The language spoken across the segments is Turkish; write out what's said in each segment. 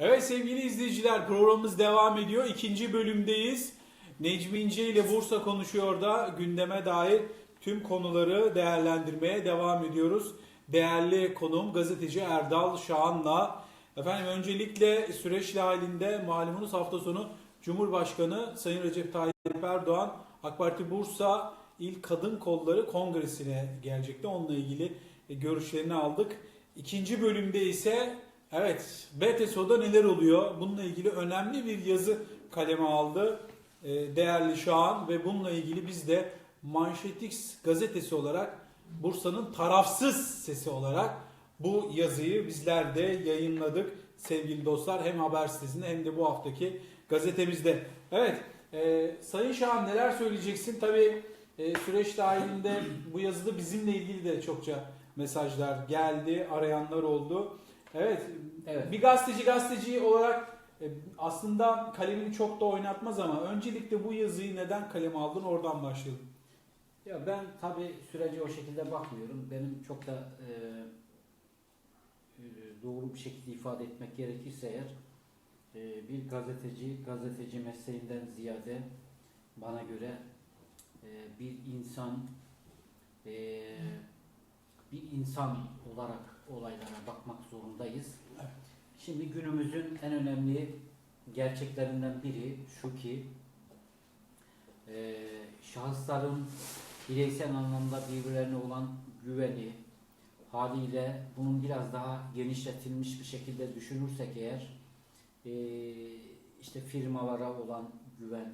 Evet sevgili izleyiciler programımız devam ediyor. İkinci bölümdeyiz. Necmi İnce ile Bursa konuşuyor da gündeme dair tüm konuları değerlendirmeye devam ediyoruz. Değerli konuğum gazeteci Erdal Şahan'la. Efendim öncelikle süreç halinde malumunuz hafta sonu Cumhurbaşkanı Sayın Recep Tayyip Erdoğan AK Parti Bursa İl Kadın Kolları Kongresi'ne gelecekti. Onunla ilgili görüşlerini aldık. İkinci bölümde ise evet BTSO'da neler oluyor? Bununla ilgili önemli bir yazı kaleme aldı e, değerli Şahan ve bununla ilgili biz de Manşetix gazetesi olarak Bursa'nın tarafsız sesi olarak bu yazıyı bizler de yayınladık sevgili dostlar. Hem haber sitesinde hem de bu haftaki gazetemizde. Evet e, Sayın Şahan neler söyleyeceksin? Tabii e, süreç dahilinde bu yazıda bizimle ilgili de çokça mesajlar geldi, arayanlar oldu. Evet, Evet. bir gazeteci gazeteci olarak e, aslında kalemini çok da oynatmaz ama öncelikle bu yazıyı neden kaleme aldın oradan başlayalım. Ya ben tabii sürece o şekilde bakmıyorum. Benim çok da e, e, doğru bir şekilde ifade etmek gerekirse eğer e, bir gazeteci gazeteci mesleğinden ziyade bana göre e, bir insan e, bir insan olarak olaylara bakmak zorundayız. Evet. Şimdi günümüzün en önemli gerçeklerinden biri şu ki e, şahısların bireysel anlamda birbirlerine olan güveni haliyle bunun biraz daha genişletilmiş bir şekilde düşünürsek eğer e, işte firmalara olan güven,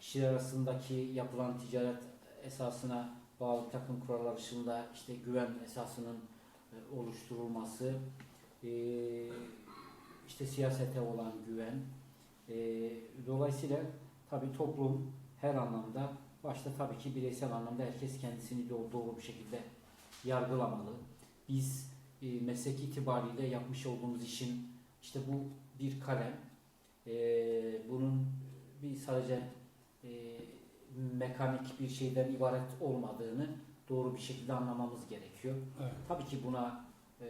kişiler arasındaki yapılan ticaret esasına bağlı takım kurallar dışında işte güven esasının oluşturulması, e, işte siyasete olan güven, e, dolayısıyla tabii toplum her anlamda başta tabii ki bireysel anlamda herkes kendisini doğru, bir şekilde yargılamalı. Biz e, meslek itibariyle yapmış olduğumuz işin işte bu bir kalem. E, bunun bir sadece e, mekanik bir şeyden ibaret olmadığını doğru bir şekilde anlamamız gerekiyor. Evet. Tabii ki buna e,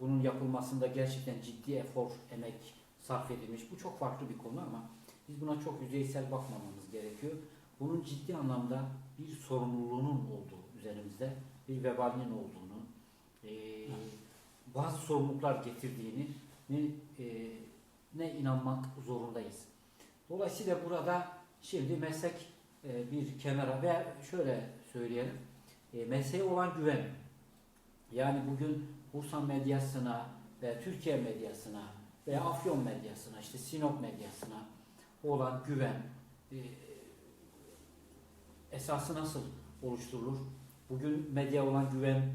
bunun yapılmasında gerçekten ciddi efor, emek sarf edilmiş. Bu çok farklı bir konu ama biz buna çok yüzeysel bakmamamız gerekiyor. Bunun ciddi anlamda bir sorumluluğunun olduğu üzerimizde, bir vebalinin olduğunu, e, bazı sorumluluklar getirdiğini e, ne inanmak zorundayız. Dolayısıyla burada şimdi meslek e, bir kenara ve şöyle söyleyelim, e, mesleğe olan güven, yani bugün Bursa medyasına ve Türkiye medyasına ve Afyon medyasına, işte Sinop medyasına olan güven e, esası nasıl oluşturulur? Bugün medya olan güven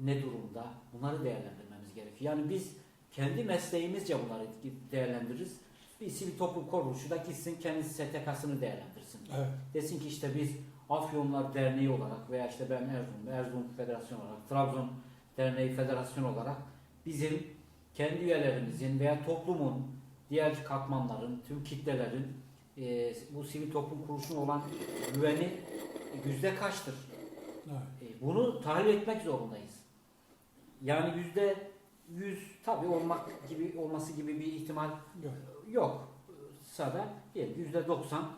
ne durumda? Bunları değerlendirmemiz gerekiyor. Yani biz kendi mesleğimizce bunları değerlendiririz. Bir sivil toplum kuruluşu da gitsin kendi STK'sını değerlendirsin. Evet. Desin ki işte biz Afyonlar Derneği olarak veya işte ben Erzurum, Erzurum Federasyon olarak, Trabzon Derneği Federasyon olarak bizim kendi üyelerimizin veya toplumun diğer katmanların, tüm kitlelerin e, bu sivil toplum kuruluşuna olan güveni yüzde kaçtır? Evet. E, bunu tahlil etmek zorundayız. Yani yüzde yüz tabii olmak gibi olması gibi bir ihtimal Yok. yok. Sada yüzde doksan.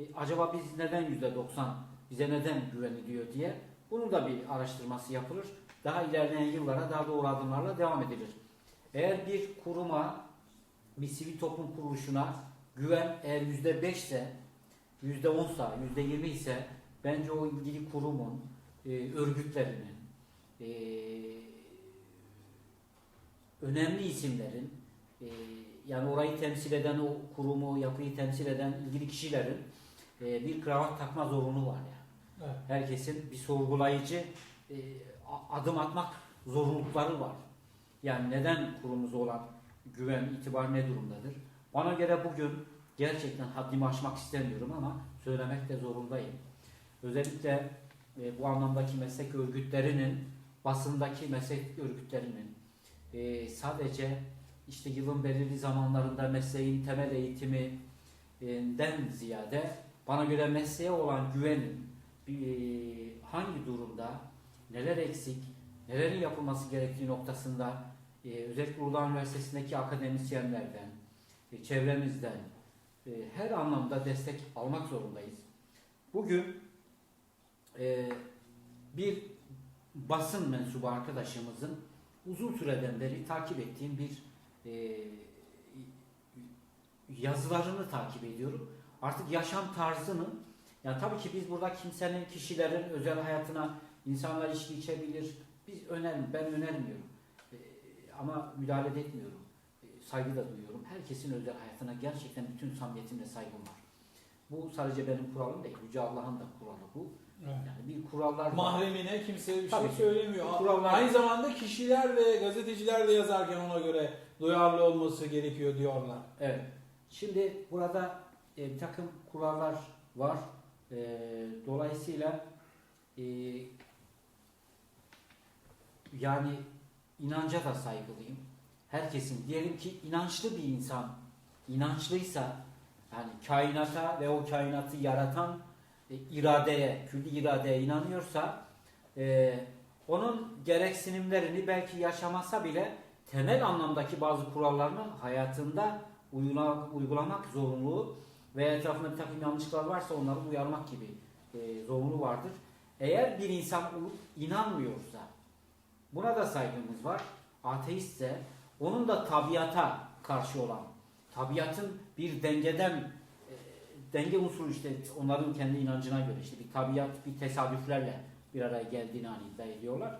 E, acaba biz neden yüzde doksan bize neden güveniliyor diye bunun da bir araştırması yapılır. Daha ilerleyen yıllara daha doğru adımlarla devam edilir. Eğer bir kuruma, bir sivil toplum kuruluşuna güven eğer yüzde beşse, yüzde onsa, yüzde yirmi ise bence o ilgili kurumun, e, örgütlerinin, e, önemli isimlerin, e, yani orayı temsil eden o kurumu, yapıyı temsil eden ilgili kişilerin e, bir kravat takma zorunlu var yani. Evet. Herkesin bir sorgulayıcı e, adım atmak zorunlulukları var. Yani neden kurumuza olan güven, itibar ne durumdadır? Bana göre bugün gerçekten haddimi aşmak istemiyorum ama söylemek de zorundayım. Özellikle e, bu anlamdaki meslek örgütlerinin, basındaki meslek örgütlerinin e, sadece işte yılın belirli zamanlarında mesleğin temel eğitiminden ziyade bana göre mesleğe olan güvenin e, hangi durumda, neler eksik, nelerin yapılması gerektiği noktasında e, özellikle Uludağ Üniversitesi'ndeki akademisyenlerden, e, çevremizden e, her anlamda destek almak zorundayız. Bugün bir basın mensubu arkadaşımızın uzun süreden beri takip ettiğim bir yazılarını takip ediyorum. Artık yaşam tarzını yani tabii ki biz burada kimsenin, kişilerin özel hayatına insanlar içki içebilir. Biz öner, ben önermiyorum. E, ama müdahale de etmiyorum. E, saygı da duyuyorum. Herkesin özel hayatına gerçekten bütün samimiyetimle saygım var. Bu sadece benim kuralım değil. Yüce Allah'ın da kuralı bu. Yani bir kurallar. Mahremine kimse bir Tabii şey ki. söylemiyor. Kurallar- Aynı zamanda kişiler ve gazeteciler de yazarken ona göre duyarlı olması gerekiyor diyorlar. Evet. Şimdi burada e, bir takım kurallar var. E, dolayısıyla e, yani inanca da saygılıyım. Herkesin diyelim ki inançlı bir insan inançlıysa yani kainata ve o kainatı yaratan e, iradeye, külli iradeye inanıyorsa e, onun gereksinimlerini belki yaşamasa bile temel anlamdaki bazı kurallarını hayatında uygula- uygulamak zorunluluğu ve etrafında bir takım yanlışlıklar varsa onları uyarmak gibi e, zorunluluğu vardır. Eğer bir insan inanmıyorsa buna da saygımız var. Ateistse onun da tabiata karşı olan tabiatın bir dengeden e, denge unsuru işte onların kendi inancına göre işte bir tabiat bir tesadüflerle bir araya geldiğini hani iddia ediyorlar.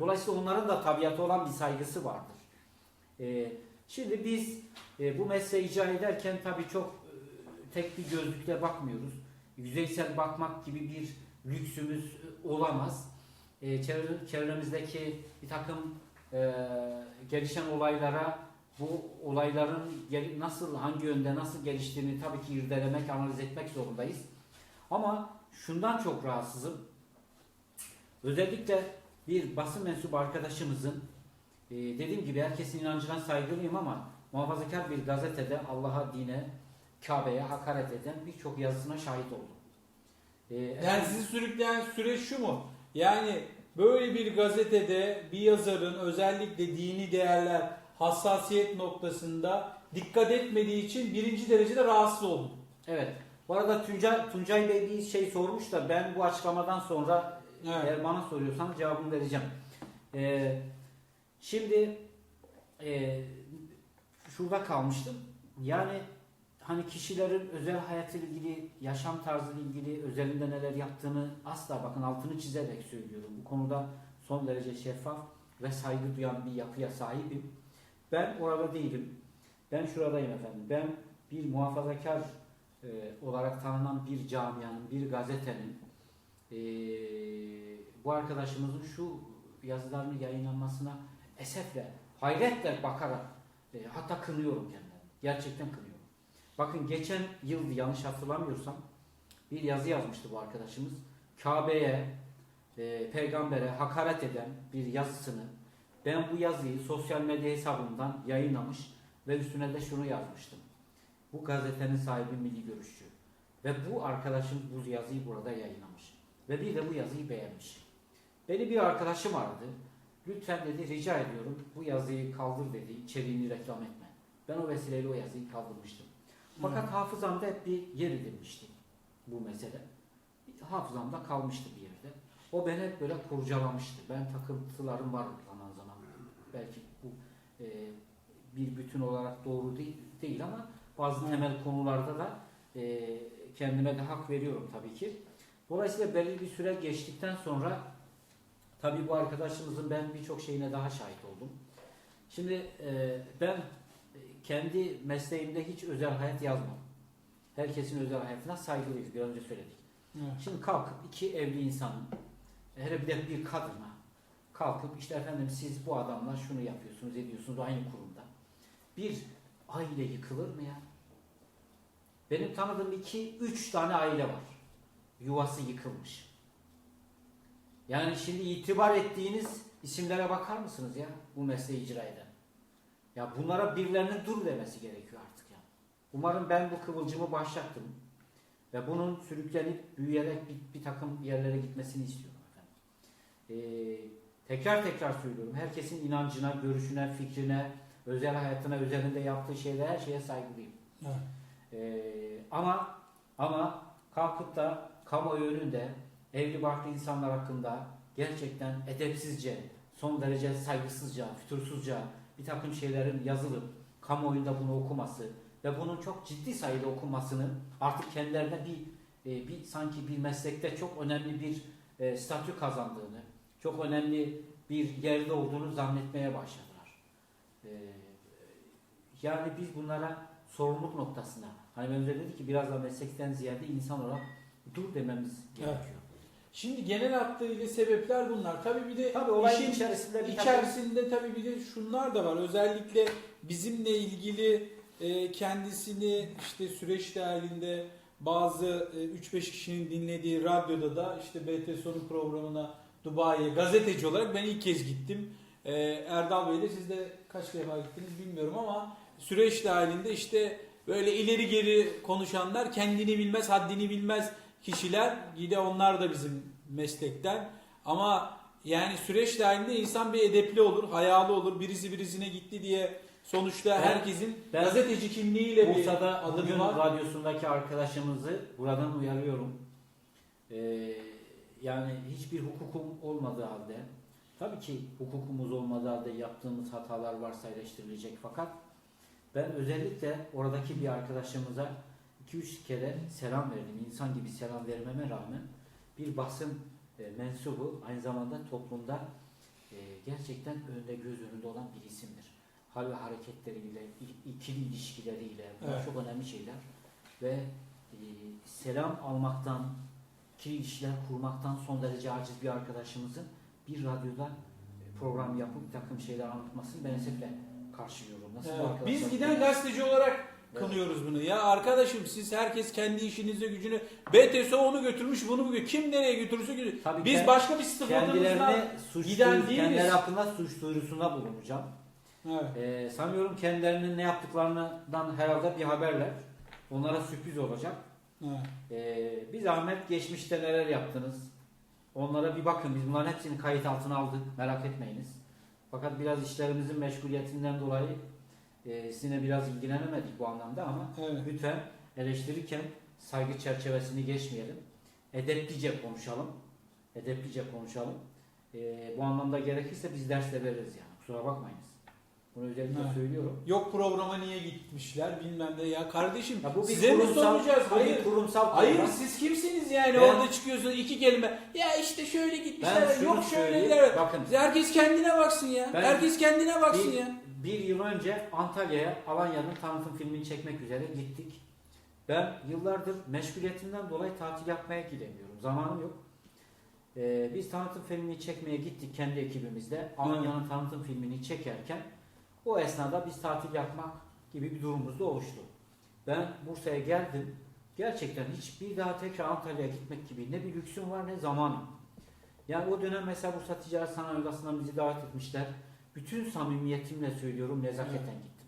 Dolayısıyla onların da tabiata olan bir saygısı vardır. Ee, şimdi biz e, bu mesleği icra ederken tabii çok e, tek bir gözlükle bakmıyoruz. Yüzeysel bakmak gibi bir lüksümüz e, olamaz. E, çevre- çevremizdeki bir takım e, gelişen olaylara bu olayların nasıl, hangi yönde nasıl geliştiğini tabii ki irdelemek, analiz etmek zorundayız. Ama şundan çok rahatsızım. Özellikle bir basın mensubu arkadaşımızın e, dediğim gibi herkesin inancına saygılıyım ama muhafazakar bir gazetede Allah'a, dine, Kabe'ye hakaret eden birçok yazısına şahit oldum. E, Yani sizi sürükleyen süreç şu mu? Yani böyle bir gazetede bir yazarın özellikle dini değerler hassasiyet noktasında dikkat etmediği için birinci derecede rahatsız oldum. Evet. Bu arada Tuncay, Tuncay Bey bir şey sormuş da ben bu açıklamadan sonra Evet. eğer bana soruyorsan cevabını vereceğim. Ee, şimdi e, şurada kalmıştım. Yani hani kişilerin özel hayatıyla ilgili, yaşam tarzıyla ilgili özelinde neler yaptığını asla bakın altını çizerek söylüyorum. Bu konuda son derece şeffaf ve saygı duyan bir yapıya sahibim. Ben orada değilim. Ben şuradayım efendim. Ben bir muhafazakar e, olarak tanınan bir camianın, bir gazetenin e, bu arkadaşımızın şu yazılarını yayınlanmasına esefle, hayretle bakarak e, hatta kınıyorum kendimi. Gerçekten kınıyorum. Bakın geçen yıl yanlış hatırlamıyorsam bir yazı yazmıştı bu arkadaşımız. Kabe'ye, e, peygambere hakaret eden bir yazısını ben bu yazıyı sosyal medya hesabımdan yayınlamış ve üstüne de şunu yazmıştım. Bu gazetenin sahibi milli görüşçü. Ve bu arkadaşım bu yazıyı burada yayınlamış. Ve bir de bu yazıyı beğenmiş. Beni bir arkadaşım aradı. Lütfen dedi rica ediyorum bu yazıyı kaldır dedi. içeriğini reklam etme. Ben o vesileyle o yazıyı kaldırmıştım. Fakat hafızamda hep bir yer edinmişti bu mesele. Hafızamda kalmıştı bir yerde. O beni hep böyle kurcalamıştı. Ben takıntılarım var zaman zaman. Belki bu e, bir bütün olarak doğru değil, değil ama bazı temel konularda da e, kendime de hak veriyorum tabii ki. Dolayısıyla belirli bir süre geçtikten sonra tabii bu arkadaşımızın ben birçok şeyine daha şahit oldum. Şimdi e, ben kendi mesleğimde hiç özel hayat yazmam. Herkesin özel hayatına saygılıyız. Bir önce söyledik. Evet. Şimdi kalkıp iki evli insanın hele bir de bir kadına kalkıp işte efendim siz bu adamla şunu yapıyorsunuz ediyorsunuz aynı kurumda. Bir aile yıkılır mı ya? Benim tanıdığım iki, üç tane aile var. Yuvası yıkılmış. Yani şimdi itibar ettiğiniz isimlere bakar mısınız ya bu mesleği icra eden? Ya bunlara birilerinin dur demesi gerekiyor artık ya. Umarım ben bu kıvılcımı başlattım. Ve bunun sürüklenip büyüyerek bir, bir takım yerlere gitmesini istiyorum efendim. Ee, tekrar tekrar söylüyorum. Herkesin inancına, görüşüne, fikrine, özel hayatına, üzerinde yaptığı şeylere her şeye saygılıyım. Evet. Ee, ama ama kalkıp da kamuoyu önünde evli barklı insanlar hakkında gerçekten edepsizce, son derece saygısızca, fütursuzca bir takım şeylerin yazılıp kamuoyunda bunu okuması ve bunun çok ciddi sayıda okunmasını artık kendilerine bir e, bir sanki bir meslekte çok önemli bir e, statü kazandığını, çok önemli bir yerde olduğunu zannetmeye başladılar. E, yani biz bunlara sorumluluk noktasına, hani önce dedik ki biraz da meslekten ziyade insan olarak dur dememiz gerekiyor. Şimdi genel hatlarıyla sebepler bunlar. Tabii bir de Tabii olayın işin içerisinde bir içerisinde tabii bir de şunlar da var. Özellikle bizimle ilgili e, kendisini işte süreç dahilinde bazı e, 3-5 kişinin dinlediği radyoda da işte BTSO'nun programına Dubai'ye gazeteci olarak ben ilk kez gittim. E, Erdal Bey de siz de kaç defa gittiniz bilmiyorum ama süreç dahilinde işte böyle ileri geri konuşanlar kendini bilmez, haddini bilmez kişiler. Yine onlar da bizim meslekten. Ama yani süreç dahilinde insan bir edepli olur, hayalı olur. Birisi birisine gitti diye sonuçta Ben- herkesin ben gazeteci kimliğiyle bir Bursa'da adımı bugün var. radyosundaki arkadaşımızı buradan uyarıyorum. Ee, yani hiçbir hukukum olmadığı halde, tabii ki hukukumuz olmadığı halde yaptığımız hatalar varsa eleştirilecek fakat ben özellikle oradaki bir arkadaşımıza 2-3 kere selam verdim. İnsan gibi selam vermeme rağmen bir basın e, mensubu aynı zamanda toplumda e, gerçekten önde göz önünde olan bir isimdir. Hal ve hareketleriyle, ikili ilişkileriyle bunlar Evet. çok önemli şeyler ve e, selam almaktan, ikili ilişkiler kurmaktan son derece aciz bir arkadaşımızın bir radyoda e, program yapıp bir takım şeyler anlatmasını ben esefle karşılıyorum. Nasıl Evet? Biz giden gazeteci olarak kınıyoruz bunu. Ya arkadaşım siz herkes kendi işinize gücünü BTSO onu götürmüş bunu bu Kim nereye götürürse götürür. Tabii Biz kend- başka bir sıfatımızla kendilerine suç giden değiliz. kendileri hakkında suç duyurusunda bulunacağım. Evet. Ee, sanıyorum kendilerinin ne yaptıklarından herhalde bir haberler. Onlara sürpriz olacak. Evet. Ee, bir zahmet geçmişte neler yaptınız? Onlara bir bakın. Biz bunların hepsini kayıt altına aldık. Merak etmeyiniz. Fakat biraz işlerimizin meşguliyetinden dolayı e, sizinle biraz ilgilenemedik bu anlamda ama Evet. lütfen eleştirirken saygı çerçevesini geçmeyelim. Edeplice konuşalım. Edeplice konuşalım. Ee, bu anlamda gerekirse biz ders de veririz yani. Kusura bakmayınız. Bunu özellikle Evet. söylüyorum. Yok programa niye gitmişler bilmem ne ya kardeşim Ya bu size mi kurumsal- soracağız? bu bir Hayır. kurumsal Hayır siz kimsiniz yani Ben- orada çıkıyorsunuz iki kelime. Ya işte şöyle gitmişler. Yok şöyle. Bakın Herkes kendine baksın ya. Ben- Herkes kendine baksın bir, ya. Bir yıl önce Antalya'ya Alanya'nın tanıtım filmini çekmek üzere gittik. Ben yıllardır meşguliyetimden dolayı tatil yapmaya gidemiyorum. Zamanım yok. Ee, biz tanıtım filmini çekmeye gittik kendi ekibimizle. Alanya'nın tanıtım filmini çekerken o esnada biz tatil yapmak gibi bir durumumuz da oluştu. Ben Bursa'ya geldim. Gerçekten hiç bir daha tekrar Antalya'ya gitmek gibi ne bir lüksüm var ne zamanım. Yani o dönem mesela Bursa Ticaret Sanayi Odası'ndan bizi davet etmişler. Bütün samimiyetimle söylüyorum nezaketen Evet. gittim.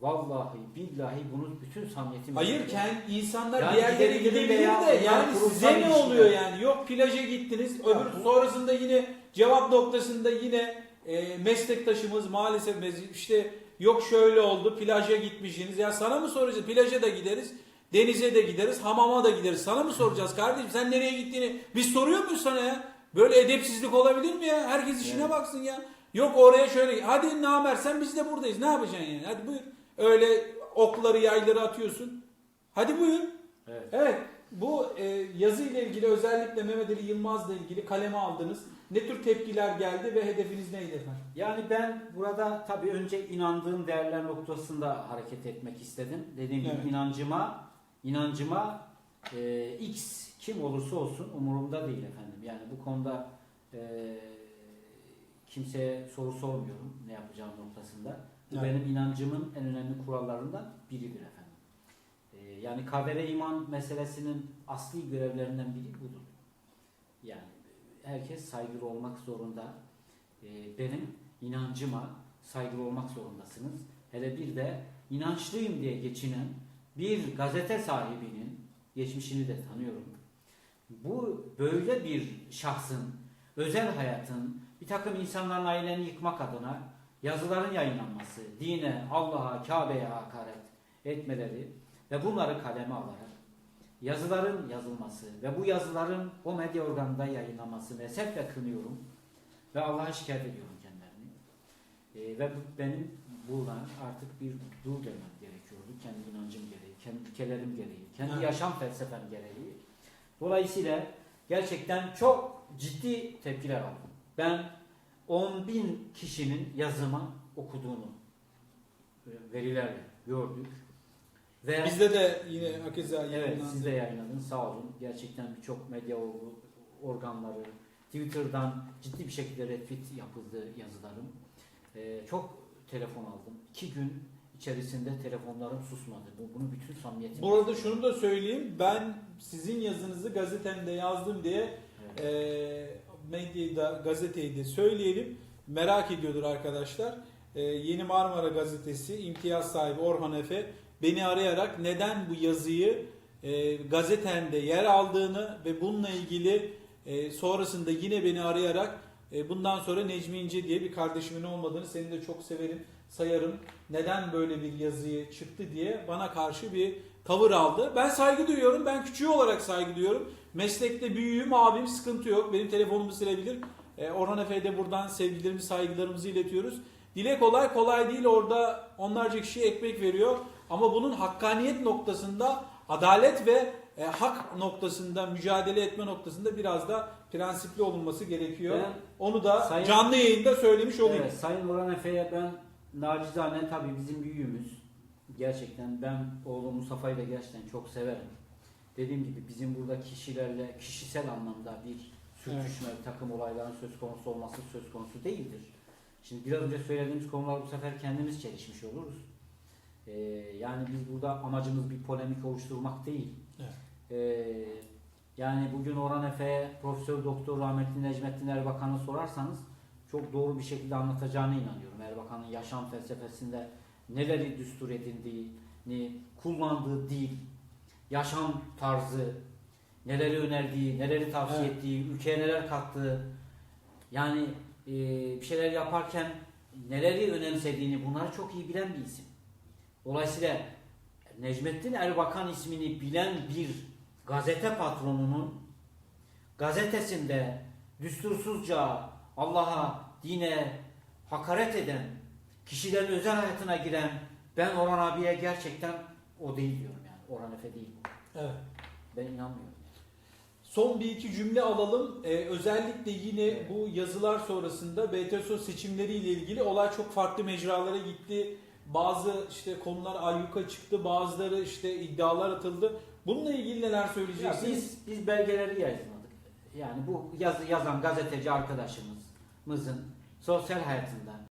Vallahi billahi bunu bütün samimiyetimle Hayır söylüyorum. insanlar Yani bir yerlere gidebilir de yani size ne ilişkiler. oluyor yani? Yok plaja gittiniz. Ya Öbür bu- sonrasında yine cevap noktasında yine e, meslektaşımız maalesef işte yok şöyle oldu plaja gitmişsiniz. Ya sana mı soracağız? Plaja da gideriz. Denize de gideriz, hamama da gideriz. Sana mı soracağız kardeşim? Sen nereye gittiğini biz soruyor muyuz sana ya? Böyle edepsizlik olabilir mi ya? Herkes işine Evet. baksın ya. Yok oraya şöyle. Hadi namersen biz de buradayız. Ne yapacaksın yani? Hadi buyur. Öyle okları yayları atıyorsun. Hadi buyur. Evet. Evet. Bu e, yazı ile ilgili özellikle Mehmet Ali Yılmaz'la ilgili kaleme aldınız. Ne tür tepkiler geldi ve hedefiniz neydi efendim? Yani ben burada tabii önce inandığım değerler noktasında hareket etmek istedim. Dediğim gibi Evet. inancıma, inancıma e, X kim olursa olsun umurumda değil efendim. Yani bu konuda e, kimseye soru sormuyorum ne yapacağım noktasında. Bu Evet. benim inancımın en önemli kurallarından biridir efendim. E, yani kadere iman meselesinin asli görevlerinden biri budur. Yani herkes saygılı olmak zorunda. E, benim inancıma saygılı olmak zorundasınız. Hele bir de inançlıyım diye geçinen bir gazete sahibinin geçmişini de tanıyorum. Bu böyle bir şahsın özel hayatın, bir takım insanların aileni yıkmak adına yazıların yayınlanması, dine, Allah'a, Kabe'ye hakaret etmeleri ve bunları kaleme alarak yazıların yazılması ve bu yazıların o medya organında yayınlanması esefle kınıyorum ve Allah'a şikayet ediyorum kendilerini. Ee, ve bu, benim buradan artık bir dur demem gerekiyordu. Kendi inancım gereği, kendi ülkelerim gereği, kendi yaşam felsefem gereği. Dolayısıyla gerçekten çok ciddi tepkiler aldım. Ben 10 bin kişinin yazımı okuduğunu verilerle gördük. Ve Bizde de yine hakeza Evet yayınlandı. siz de yayınladınız sağ olun. Gerçekten birçok medya or- organları, Twitter'dan ciddi bir şekilde retweet yapıldı yazılarım. Ee, çok telefon aldım. İki gün içerisinde telefonlarım susmadı. Bu, bunu bütün samimiyetimle Bu arada şunu da söyleyeyim. Ben sizin yazınızı gazetemde yazdım diye Evet. e, medyayı da gazeteyi de söyleyelim. Merak ediyordur arkadaşlar. E, Yeni Marmara Gazetesi imtiyaz sahibi Orhan Efe beni arayarak neden bu yazıyı e, gazetemde yer aldığını ve bununla ilgili e, sonrasında yine beni arayarak e, bundan sonra Necmi İnce diye bir kardeşimin olmadığını seni de çok severim, sayarım. Neden böyle bir yazıyı çıktı diye bana karşı bir tavır aldı. Ben saygı duyuyorum. Ben küçüğü olarak saygı duyuyorum. Meslekte büyüğüm, abim sıkıntı yok. Benim telefonumu silebilir. E, Orhan Efe'ye de buradan sevgilerimizi, saygılarımızı iletiyoruz. Dile kolay kolay değil orada onlarca kişiye ekmek veriyor. Ama bunun hakkaniyet noktasında, adalet ve e, hak noktasında, mücadele etme noktasında biraz da prensipli olunması gerekiyor. Ben- Onu da Sayın- canlı yayında söylemiş olayım. Evet, Sayın Orhan Efe'ye ben nacizane tabii bizim büyüğümüz. Gerçekten ben oğlum Mustafa'yı da gerçekten çok severim. Dediğim gibi bizim burada kişilerle kişisel anlamda bir sürtüşme, bir takım olayların söz konusu olması söz konusu değildir. Şimdi biraz önce söylediğimiz konular bu sefer kendimiz çelişmiş oluruz. Ee, yani biz burada amacımız bir polemik oluşturmak değil. Evet. Ee, yani bugün Orhan Efe'ye Profesör Doktor Rahmetli Necmettin Erbakan'ı sorarsanız çok doğru bir şekilde anlatacağına inanıyorum. Erbakan'ın yaşam felsefesinde neleri düstur edindiğini, kullandığı dil, yaşam tarzı, neleri önerdiği, neleri tavsiye Evet. ettiği, ülkeye neler kattığı, yani e, bir şeyler yaparken neleri önemsediğini bunları çok iyi bilen bir isim. Dolayısıyla Necmettin Erbakan ismini bilen bir gazete patronunun gazetesinde düstursuzca Allah'a, dine hakaret eden, kişilerin özel hayatına giren ben Orhan abiye gerçekten o değil diyorum yani. Orhan Efe değil. Evet. Ben inanmıyorum. Son bir iki cümle alalım. Ee, özellikle yine bu yazılar sonrasında BTSO seçimleriyle ilgili olay çok farklı mecralara gitti. Bazı işte konular ayyuka çıktı, bazıları işte iddialar atıldı. Bununla ilgili neler Ya söyleyeceksiniz? biz biz belgeleri yayınladık. Yani bu yazı yazan gazeteci arkadaşımızın sosyal hayatında